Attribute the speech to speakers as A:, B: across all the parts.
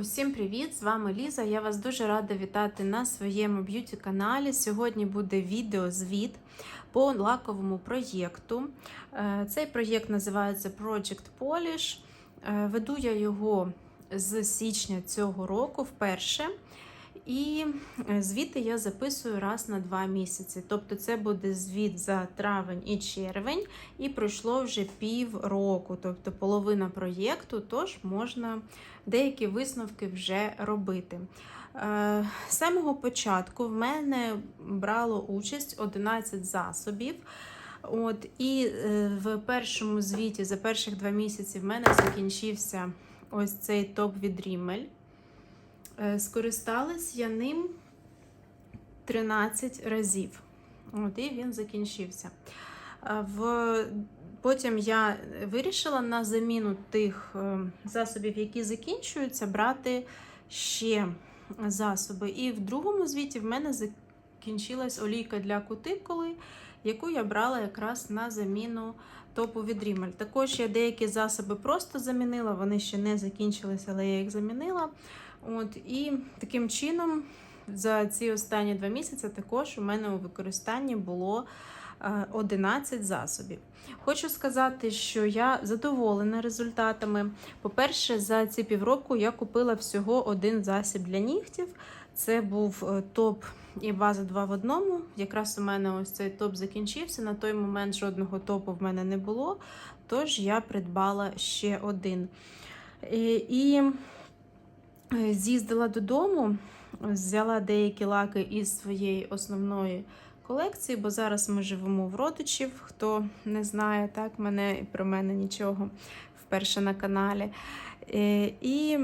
A: Усім привіт! З вами Ліза. Я вас дуже рада вітати на своєму б'юті каналі. Сьогодні буде відео-звіт по лаковому проєкту. Е, Цей проєкт називається Project Polish. Е, Веду я його з січня цього року вперше. І е, звіти я записую раз на два місяці. Тобто це буде звіт за травень і червень, і пройшло вже пів року, тобто половина проєкту, тож можна деякі висновки вже робити. Е, З самого початку в мене брало участь 11 засобів. От, І е, в першому звіті за перших два місяці в мене закінчився ось цей топ від Rimmel. Е, Скористалась я ним 13 разів. От, і він закінчився. Е, В... Потім я вирішила на заміну тих е, засобів, які закінчуються, брати ще засоби. І в другому звіті в мене закінчилась олійка для кутикули, яку я брала якраз на заміну топу від Rimmel. Також я деякі засоби просто замінила, вони ще не закінчилися, але я їх замінила. От, І таким чином за ці останні два місяці також у мене у використанні було е, 11 засобів. Хочу сказати, що я задоволена результатами. По-перше, за ці півроку я купила всього один засіб для нігтів. Це був е, топ і база 2 в одному. Якраз у мене ось цей топ закінчився. На той момент жодного топу в мене не було, тож я придбала ще один. І, і е, з'їздила додому, взяла деякі лаки із своєї основної колекції, бо зараз ми живемо в родичів. Хто не знає, так, мене і про мене нічого вперше на каналі. Е, І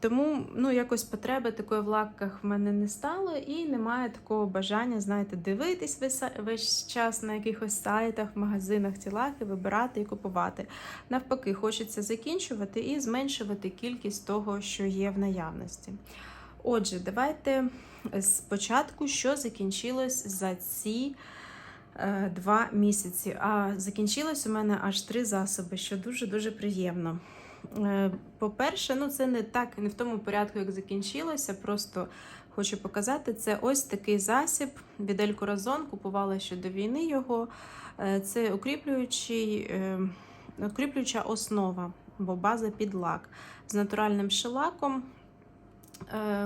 A: тому ну, якось потреби такої в лаках в мене не стало, і немає такого бажання, знаєте, дивитись весь, весь час на якихось сайтах, магазинах ці лаки, вибирати і купувати. Навпаки, хочеться закінчувати і зменшувати кількість того, що є в наявності. Отже, давайте спочатку, що закінчилось за ці е, два місяці. А закінчилось у мене аж три засоби, що дуже-дуже приємно. Е, По-перше, ну це не так, не в тому порядку, як закінчилося. Просто хочу показати це ось такий засіб від Елькоразон. Купувала ще до війни його. Е, Це укріплюючий, е, укріплююча основа, бо база під лак з натуральним шелаком.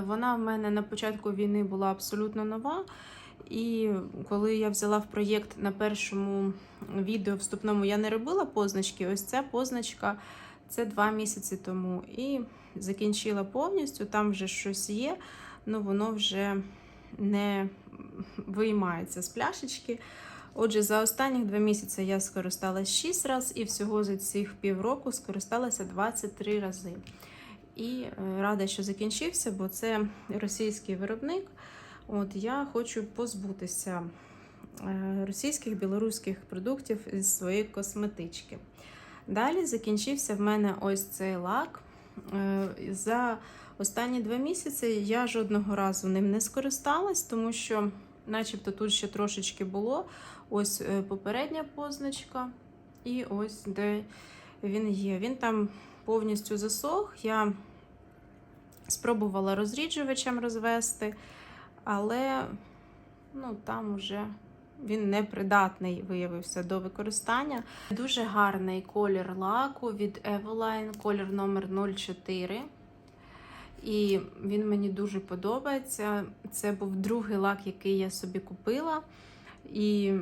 A: Вона в мене на початку війни була абсолютно нова. І коли я взяла в проєкт на першому відео вступному, я не робила позначки. Ось ця позначка це два місяці тому. І закінчила повністю, там вже щось є, але воно вже не виймається з пляшечки. Отже, за останні два місяці я скористалася 6 разів, і всього за цих півроку скористалася 23 рази. І е, рада, що закінчився, бо це російський виробник. От я хочу позбутися е, російських білоруських продуктів із своєї косметички. Далі закінчився в мене ось цей лак. Е, За останні два місяці я жодного разу ним не скористалась, тому що, начебто, тут ще трошечки було. Ось е, попередня позначка, і ось де він є. Він там повністю засох. Я спробувала розріджувачем розвести, але ну, там вже він непридатний виявився до використання. Дуже гарний колір лаку від Evoline, колір номер 04. І він мені дуже подобається. Це був другий лак, який я собі купила. І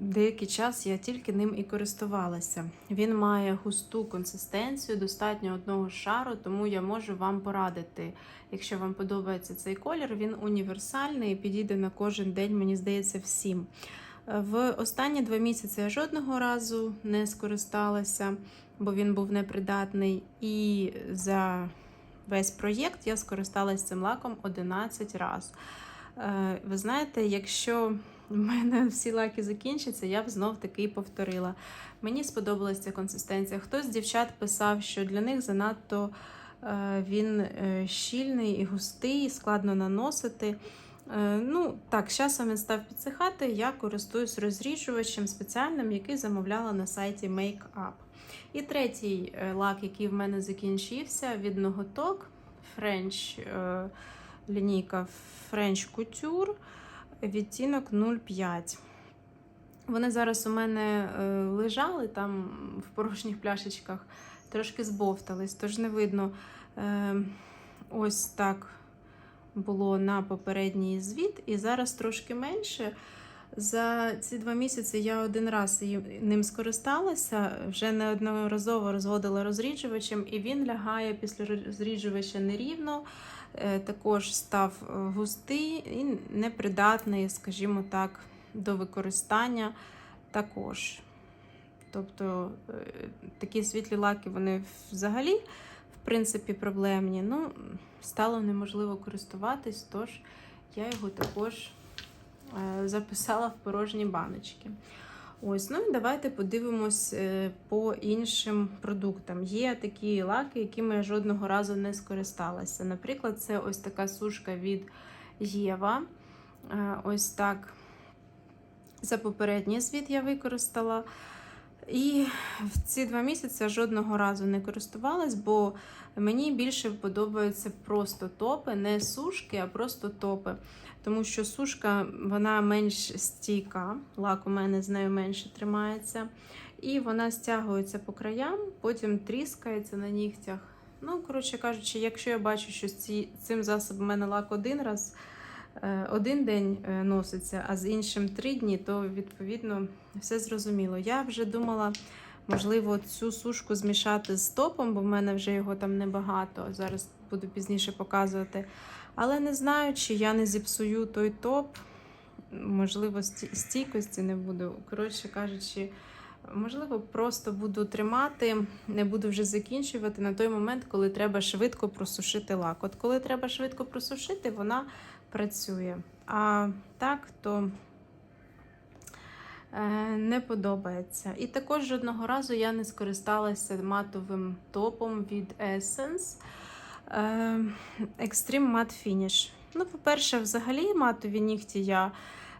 A: деякий час я тільки ним і користувалася. Він має густу консистенцію, достатньо одного шару, тому я можу вам порадити. Якщо вам подобається цей колір, він універсальний і підійде на кожен день, мені здається, всім. В останні два місяці я жодного разу не скористалася, бо він був непридатний. І за весь проєкт я скористалася цим лаком 11 разів. Ви знаєте, якщо в мене всі лаки закінчаться, я б знов таки повторила. Мені сподобалася ця консистенція. Хтось з дівчат писав, що для них занадто е, він е, щільний і густий, складно наносити. Е, Ну, так, з часом він став підсихати. Я користуюсь розріджувачем спеціальним, який замовляла на сайті Make Up. І третій лак, який в мене закінчився від ноготок French лінійка French Couture, відтінок 05. Вони зараз у мене е, лежали там в порожніх пляшечках, трошки збовтались, тож не видно. Е, ось так було на попередній звіт, і зараз трошки менше. За ці два місяці я один раз ним скористалася, вже неодноразово розводила розріджувачем, і він лягає після розріджувача нерівно, також став е, густий і непридатний, скажімо так, до використання також. Тобто е, такі світлі лаки вони взагалі, в принципі, проблемні. Ну, стало неможливо користуватись, тож я його також е, записала в порожні баночки. Ось, ну і давайте подивимось е, по іншим продуктам. Є такі лаки, якими я жодного разу не скористалася. Наприклад, це ось така сушка від Єва. Е, Ось так. За попередній звіт я використала. І в ці два місяці жодного разу не користувалась, бо мені більше подобаються просто топи, не сушки, а просто топи. Тому що сушка вона менш стійка, лак у мене з нею менше тримається. І вона стягується по краям, потім тріскається на нігтях. Ну, коротше кажучи, якщо я бачу, що з цим засобом у мене лак один раз, один день е, носиться, а з іншим три дні, то відповідно все зрозуміло. Я вже думала, можливо, цю сушку змішати з топом, бо в мене вже його там небагато. Зараз буду пізніше показувати. Але не знаю, чи я не зіпсую той топ. Можливо, стійкості не буду. Коротше кажучи, можливо, просто буду тримати, не буду вже закінчувати на той момент, коли треба швидко просушити лак. От коли треба швидко просушити, вона працює. А так, то е, не подобається. І також жодного разу я не скористалася матовим топом від Essence. Е, Extreme Matte Finish. Ну, по-перше, взагалі матові нігті я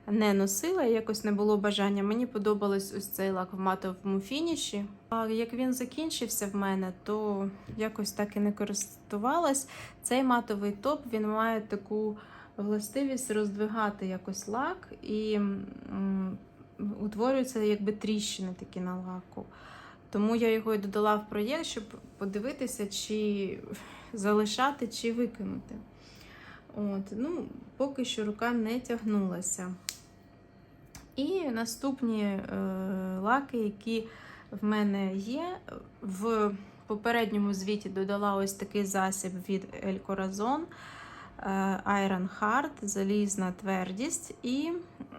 A: не носила, якось не було бажання. Мені подобалось ось цей лак в матовому фініші. А як він закінчився в мене, то якось так і не користувалась. Цей матовий топ він має таку властивість роздвигати якось лак і утворюються якби тріщини такі на лаку. Тому я його і додала в проєкт, щоб подивитися, чи залишати, чи викинути. От, ну, поки що рука не тягнулася. І наступні е, лаки, які в мене є, в попередньому звіті додала ось такий засіб від El Corazon Iron Heart, залізна твердість. І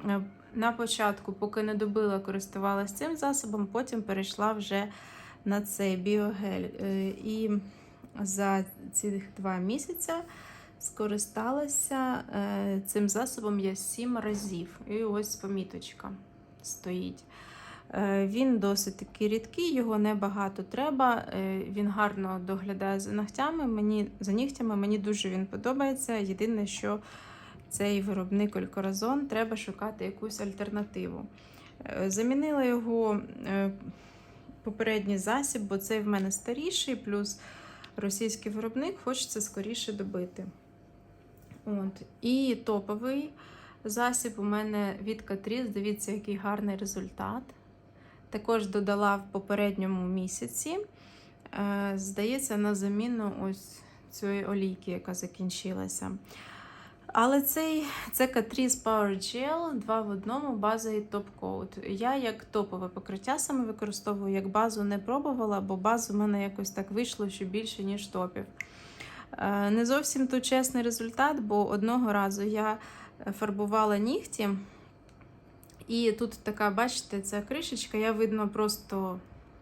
A: е, на початку, поки не добила, користувалася цим засобом, потім перейшла вже на цей біогель. Е, І за ці два місяці скористалася е, цим засобом я сім разів. І ось поміточка стоїть. Е, Він досить такий рідкий, його небагато треба. Е, Він гарно доглядає за ногтями. Мені, за нігтями мені дуже він подобається. Єдине, що цей виробник Олькоразон, треба шукати якусь альтернативу. Е, Замінила його попередній засіб, бо цей в мене старіший, плюс російський виробник хочеться скоріше добити. От. І топовий засіб у мене від Catrice. Дивіться, який гарний результат. Також додала в попередньому місяці. Е, Здається, на заміну ось цієї олійки, яка закінчилася. Але цей це Catrice Power Gel 2 в одному і топ-коут. Я як топове покриття саме використовую, як базу не пробувала, бо базу в мене якось так вийшло, що більше, ніж топів. Е, Не зовсім то чесний результат, бо одного разу я фарбувала нігті, і тут така, бачите, ця кришечка, я видно, просто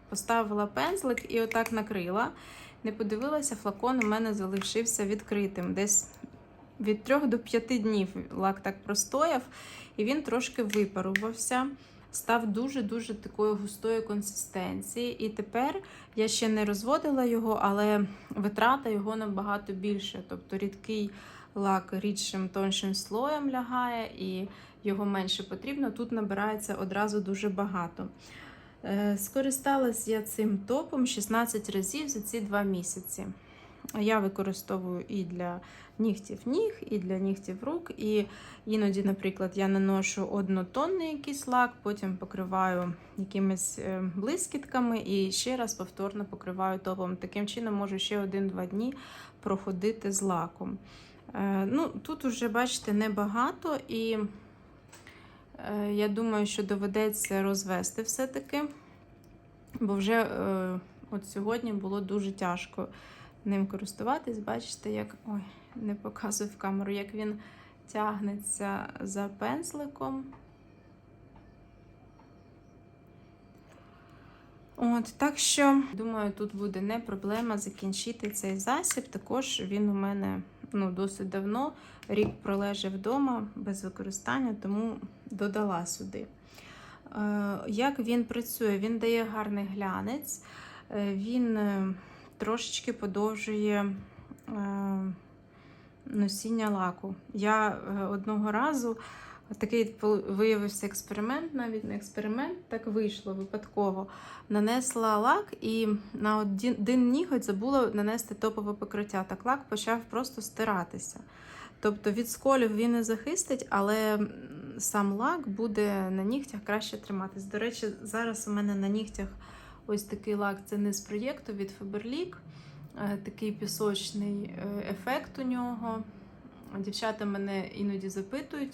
A: поставила пензлик і отак накрила. Не подивилася, флакон у мене залишився відкритим. Десь від 3 до 5 днів лак так простояв, і він трошки випарувався. Став дуже-дуже такої густої консистенції. І тепер я ще не розводила його, але витрата його набагато більше. Тобто рідкий лак рідшим тоншим слоєм лягає, і його менше потрібно. Тут набирається одразу дуже багато. Е, Скористалась я цим топом 16 разів за ці два місяці. Я використовую і для нігтів ніг, і для нігтів рук. І іноді, наприклад, я наношу однотонний якийсь лак, потім покриваю якимись е, блискітками і ще раз повторно покриваю топом. Таким чином можу ще один-два дні проходити з лаком. Е, Ну, Тут уже, бачите, небагато, і я думаю, що доведеться розвести все-таки, бо вже е, от сьогодні було дуже тяжко ним користуватись. Бачите, як ой, не показую в камеру, як він тягнеться за пензликом. От, так що, думаю, тут буде не проблема закінчити цей засіб. Також він у мене ну, досить давно, рік пролежав вдома без використання, тому додала сюди. Е, Як він працює? Він дає гарний глянець, е, він е, трошечки подовжує носіння лаку. Я одного разу такий виявився експеримент, навіть не експеримент, так вийшло випадково. Нанесла лак і на один, ніготь забула нанести топове покриття. Так лак почав просто стиратися. Тобто від сколів він не захистить, але сам лак буде на нігтях краще триматись. До речі, зараз у мене на нігтях ось такий лак це не з проєкту від Faberlic. Е, Такий пісочний е, ефект у нього. Дівчата мене іноді запитують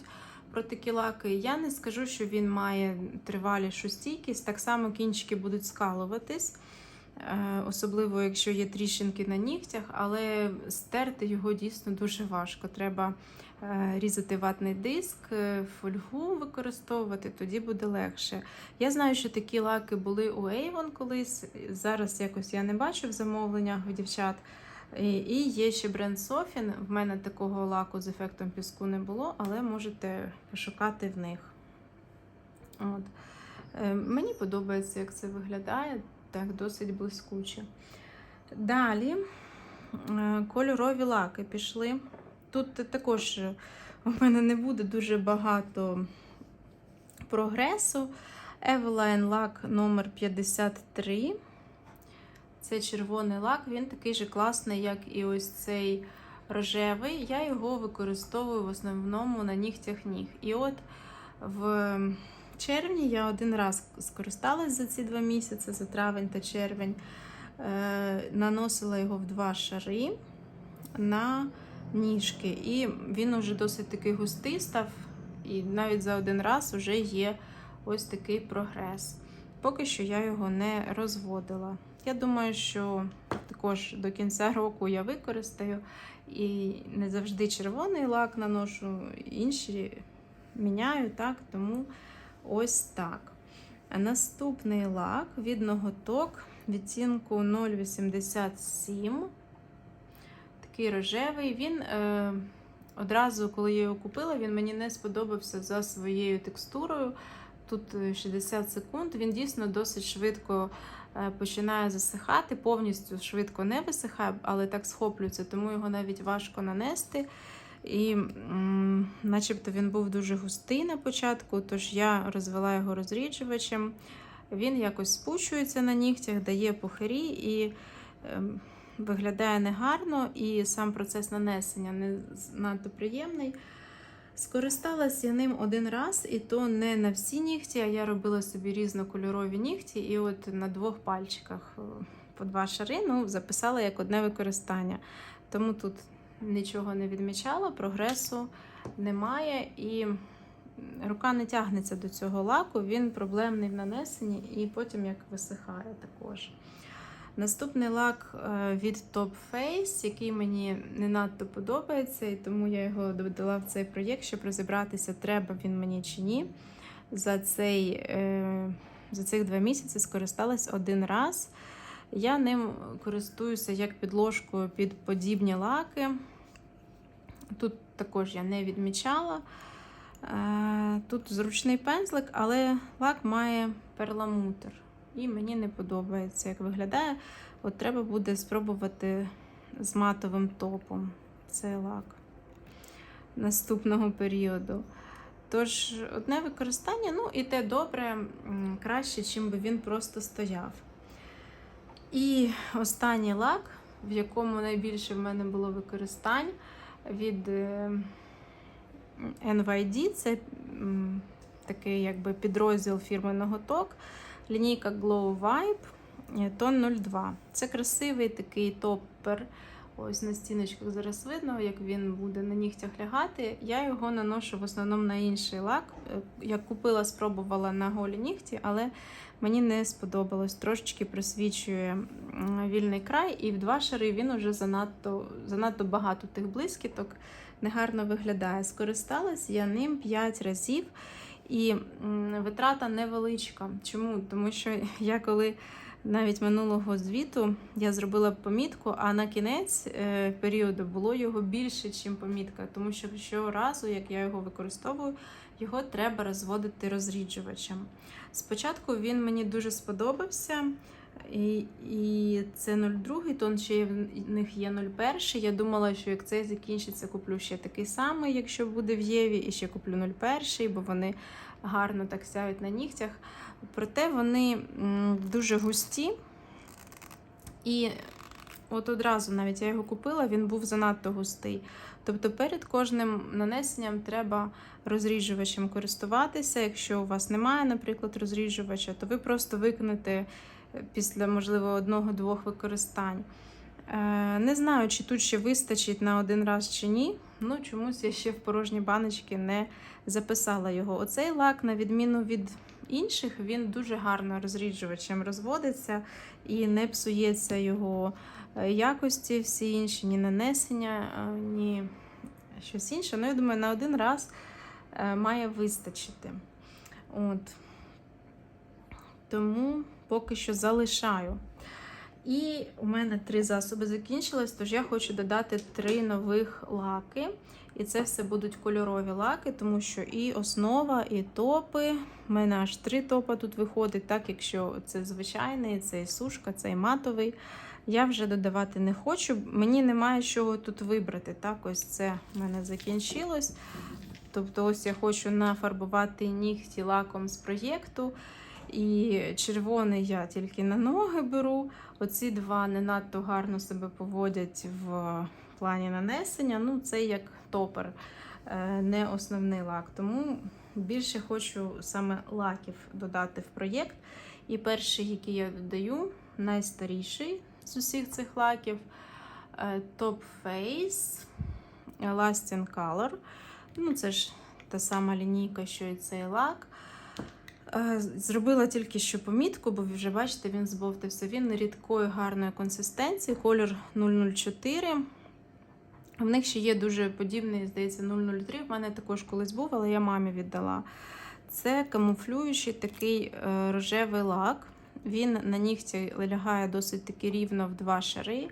A: про такі лаки. Я не скажу, що він має тривалішу стійкість. Так само кінчики будуть скалуватись, е, особливо якщо є тріщинки на нігтях, але стерти його дійсно дуже важко. Треба е, різати ватний диск, е, фольгу використовувати, тоді буде легше. Я знаю, що такі лаки були у Avon колись. Зараз якось я не бачу в замовленнях у дівчат. І є ще бренд Sofin. В мене такого лаку з ефектом піску не було, але можете пошукати в них. От. Е, Мені подобається, як це виглядає, так досить блискуче. Далі е, кольорові лаки пішли. Тут також е, у мене не буде дуже багато прогресу. Eveline лак номер 53. Це червоний лак, він такий же класний, як і ось цей рожевий. Я його використовую в основному на нігтях ніг. І от в червні я один раз скористалась за ці два місяці, за травень та червень. Е, наносила його в два шари на ніжки. І він уже досить такий густий став, і навіть за один раз вже є ось такий прогрес. Поки що я його не розводила. Я думаю, що також до кінця року я використаю і не завжди червоний лак наношу, інші міняю, так, тому ось так. Наступний лак від ноготок відтінку 0,87. Такий рожевий. Він е, одразу, коли я його купила, він мені не сподобався за своєю текстурою. Тут е, 60 секунд. Він дійсно досить швидко е, починає засихати, повністю швидко не висихає, але так схоплюється, тому його навіть важко нанести. І начебто він був дуже густий на початку, тож я розвела його розріджувачем. Він якось спущується на нігтях, дає пухирі і ем, виглядає негарно, і сам процес нанесення не надто приємний. Скористалась я ним один раз, і то не на всі нігті, а я робила собі різнокольорові нігті, і от на двох пальчиках е, по два шари ну, записала як одне використання. Тому тут нічого не відмічала, прогресу немає, і рука не тягнеться до цього лаку, він проблемний в нанесенні і потім як висихає також. Наступний лак е, від Top Face, який мені не надто подобається, і тому я його додала в цей проєкт, щоб розібратися, треба він мені чи ні. За, цей, е, за цих два місяці скористалась один раз. Я ним користуюся як підложкою під подібні лаки. Тут також я не відмічала. Е, Тут зручний пензлик, але лак має перламутр. І мені не подобається, як виглядає. От треба буде спробувати з матовим топом цей лак наступного періоду. Тож, одне використання, ну і те добре, краще, чим би він просто стояв. І останній лак в якому найбільше в мене було використань від е, NYD. Це такий якби підрозділ фірми Ноготок. Лінійка Glow Vibe е, тон 02. Це красивий такий топпер. Ось на стіночках зараз видно, як він буде на нігтях лягати. Я його наношу в основному на інший лак. Е, Я купила, спробувала на голі нігті, але мені не сподобалось. Трошечки просвічує вільний край, і в два шари він уже занадто, занадто багато тих блискіток, негарно виглядає. Скористалась я ним 5 разів. І витрата невеличка. Чому? Тому що я коли навіть минулого звіту я зробила помітку, а на кінець е, періоду було його більше, ніж помітка. Тому що щоразу, як я його використовую, його треба розводити розріджувачем. Спочатку він мені дуже сподобався. І, і це 02 тон, ще в них є 01. Я думала, що як цей закінчиться, куплю ще такий самий, якщо буде в Єві, і ще куплю 01, бо вони гарно так сяють на нігтях. Проте вони дуже густі. І от одразу навіть я його купила, він був занадто густий. Тобто перед кожним нанесенням треба розріджувачем користуватися. Якщо у вас немає, наприклад, розріджувача, то ви просто викинете після, можливо, одного-двох використань. Е, Не знаю, чи тут ще вистачить на один раз чи ні. Ну, чомусь я ще в порожні баночки не записала його. Оцей лак, на відміну від інших, він дуже гарно розріджувачем розводиться і не псується його е, якості, всі інші, ні нанесення, е, ні щось інше. Ну, я думаю, на один раз має вистачити. От. Тому поки що залишаю. І у мене три засоби закінчились, тож я хочу додати три нових лаки. І це все будуть кольорові лаки, тому що і основа, і топи. У мене аж три топа тут виходить, так якщо це звичайний, це і сушка, це і матовий. Я вже додавати не хочу. Мені немає чого тут вибрати. Так, ось це в мене закінчилось. Тобто, ось я хочу нафарбувати нігті лаком з проєкту. І червоний я тільки на ноги беру. Оці два не надто гарно себе поводять в плані нанесення. Ну, це як топер, е, не основний лак. Тому більше хочу саме лаків додати в проєкт. І перший, який я додаю, найстаріший з усіх цих лаків е, Top Face Lasting Color. Ну, це ж та сама лінійка, що і цей лак. Е, Зробила тільки що помітку, бо ви вже бачите, він збовтався. Він рідкої гарної консистенції, колір 004. В них ще є дуже подібний, здається, 003. В мене також колись був, але я мамі віддала. Це камуфлюючий такий е, рожевий лак. Він на нігті лягає досить таки рівно в два шари,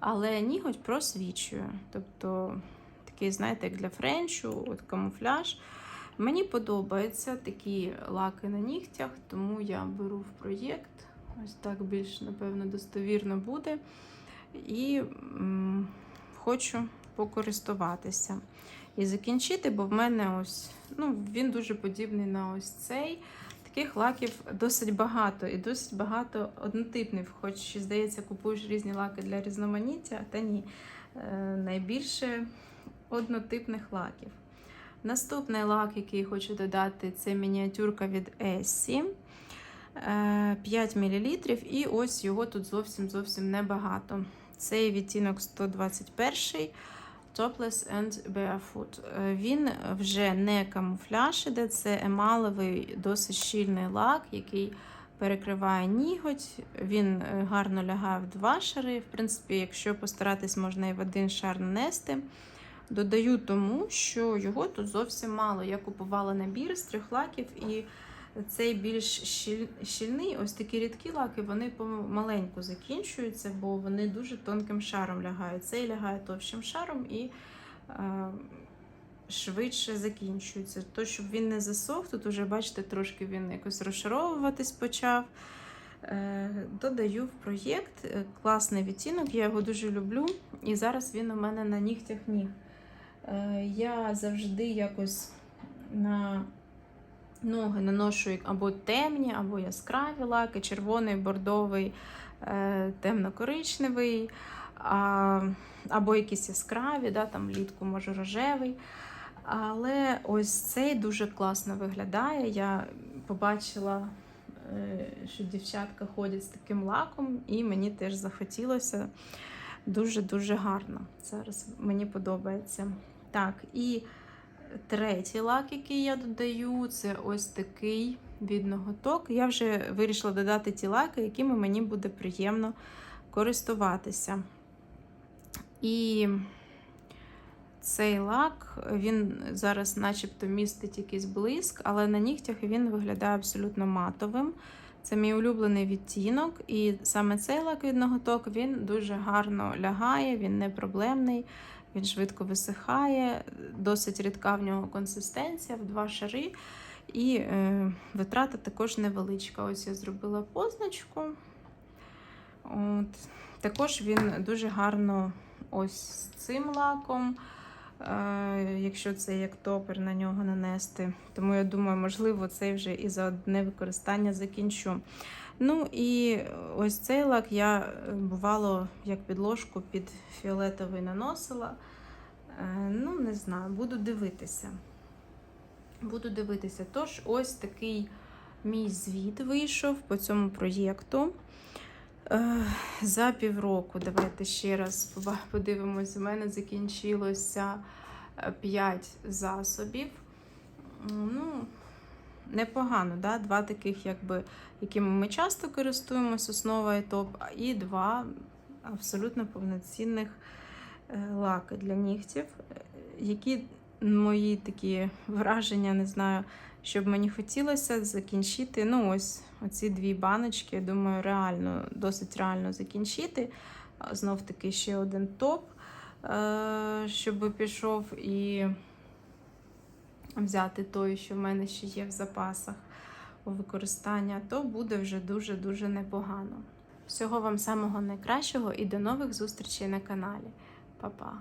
A: але ніготь просвічує. Тобто, такий, знаєте, як для френчу, от камуфляж. Мені подобаються такі лаки на нігтях, тому я беру в проєкт. Ось так більш, напевно, достовірно буде. І м, хочу покористуватися. І закінчити, бо в мене ось, ну, він дуже подібний на ось цей. Таких лаків досить багато і досить багато однотипних. Хоч, здається, купуєш різні лаки для різноманіття, та ні. Е, найбільше однотипних лаків. Наступний лак, який хочу додати, це мініатюрка від Essie. Е, 5 мл. І ось його тут зовсім зовсім небагато. Цей відтінок 121 Topless and Barefoot. Е, Він вже не камуфляж, іде, це емаловий, досить щільний лак, який перекриває ніготь. Він е, гарно лягає в два шари. В принципі, якщо постаратись, можна і в один шар нанести. Додаю тому, що його тут зовсім мало. Я купувала набір з трьох лаків, і цей більш щільний, ось такі рідкі лаки, вони помаленьку закінчуються, бо вони дуже тонким шаром лягають. Цей лягає товщим шаром і е, швидше закінчується. То, щоб він не засох, тут вже, бачите, трошки він якось розшаровуватись почав. Е, Додаю в проєкт Е, класний відтінок, я його дуже люблю. І зараз він у мене на нігтях ніг. Е, Я завжди якось на ноги наношу або темні, або яскраві лаки, червоний, бордовий, е, темно-коричневий. або якісь яскраві, да, там влітку може рожевий. Але ось цей дуже класно виглядає. Я побачила, е, що дівчатка ходять з таким лаком, і мені теж захотілося дуже-дуже гарно. Зараз мені подобається. Так, і третій лак, який я додаю, це ось такий від ноготок. Я вже вирішила додати ті лаки, якими мені буде приємно користуватися. І цей лак, він зараз начебто містить якийсь блиск, але на нігтях він виглядає абсолютно матовим. Це мій улюблений відтінок, і саме цей лак від ноготок він дуже гарно лягає, він не проблемний, він швидко висихає, досить рідка в нього консистенція в два шари. І е, витрата також невеличка. Ось я зробила позначку. От. Також він дуже гарно ось з цим лаком, е, якщо це як топер на нього нанести. Тому я думаю, можливо, цей вже і за одне використання закінчу. Ну і ось цей лак я е, бувало як підложку під фіолетовий наносила. Е, ну, не знаю, буду дивитися. Буду дивитися. Тож, ось такий мій звіт вийшов по цьому проєкту. Е, За півроку, давайте ще раз подивимось, у мене закінчилося 5 засобів. Непогано, да? два таких, якби, якими ми часто користуємося, основа і топ, і два абсолютно повноцінних е, лаки для нігтів, які мої такі враження, не знаю, що б мені хотілося закінчити. Ну, ось оці дві баночки, я думаю, реально, досить реально закінчити. Знов таки ще один топ, е, щоб пішов і взяти той, що в мене ще є в запасах у використання, то буде вже дуже-дуже непогано. Всього вам самого найкращого і до нових зустрічей на каналі. Па-па!